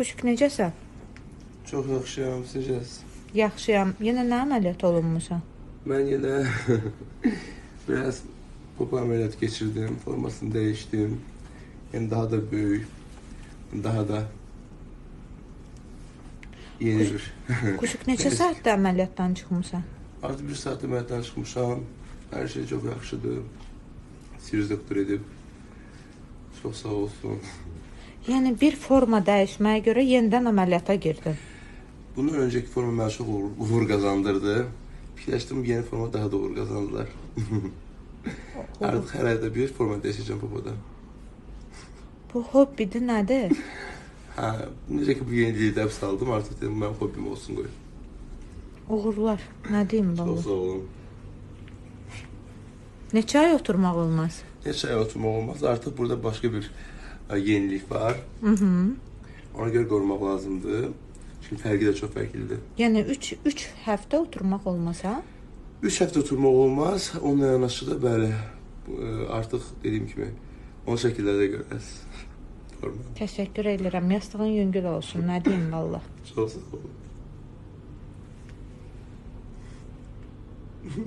Kuşuk necəsən? Çox yaxşıyam, sizcəs? Yaxşıyam. Yenə nə əməliyyat olunmusan? Mən yenə biraz popo ameliyat geçirdim, formasını değiştim. Yani daha da büyük, daha da yeni bir. Kuşuk neçə saatda əməliyyatdan çıxmısan? Artık bir saat ameliyattan çıkmışam. Her şey çok yaxşıdır. Sirius doktor edib. Çok sağ olsun. Yəni bir forma dəyişməyə görə yenidən əməliyyata girdin. Bundan önceki forma çok uğur, uğur kazandırdı. Fikirləşdim yeni forma daha da uğur kazandılar. Artık her ayda bir forma değişeceğim popoda. Bu hobbidir nədir? Ha, necə ki bu yeniliyi dərs aldım, artıq dedim mənim hobbim olsun qoy. Uğurlar. Nə deyim Çox baba? sağ olun. Neçə ay oturmaq olmaz? Heç ay oturmaq olmaz. Artıq burada başqa bir yenilik var. Mhm. Ona görə qorumaq lazımdır. Çünki fərqi də çox fərqlidir. Yəni 3 3 həftə oturmaq olmaz ha? 3 həftə oturmaq olmaz. Onunla yanaşı da bəli, ə, artıq dediyim kimi o şəkillərdə. Forma. Təşəkkür edirəm. Yastığın yüngül olsun. Nə deyim vallah. Çox sağ olun.